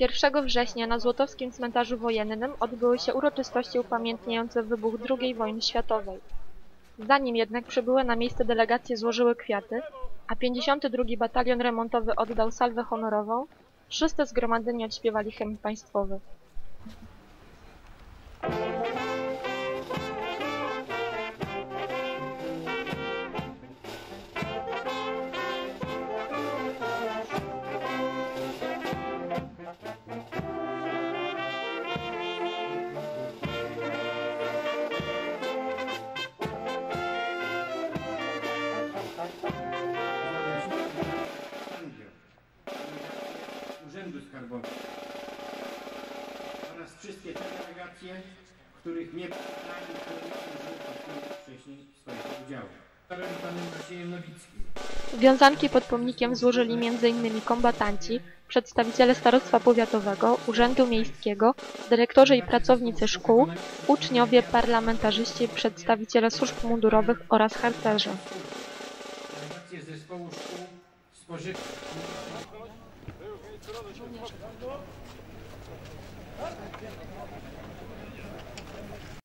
Pierwszego września na Złotowskim Cmentarzu Wojennym odbyły się uroczystości upamiętniające wybuch II wojny światowej. Zanim jednak przybyłe na miejsce delegacje złożyły kwiaty, a 52 Batalion Remontowy oddał salwę honorową, wszyscy zgromadzeni odśpiewali hymn państwowy. Urzędu Skarbowego oraz wszystkie te delegacje, których nie pytani, które wcześniej swojego udziału. Panem panem Maciejem Nowickim. Wiązanki pod pomnikiem złożyli m.in. kombatanci, przedstawiciele starostwa powiatowego, urzędu miejskiego, dyrektorzy i pracownicy szkół, uczniowie, parlamentarzyści, przedstawiciele służb mundurowych oraz harcerze. Delegacje zespołu szkół spożywczych. Thank you.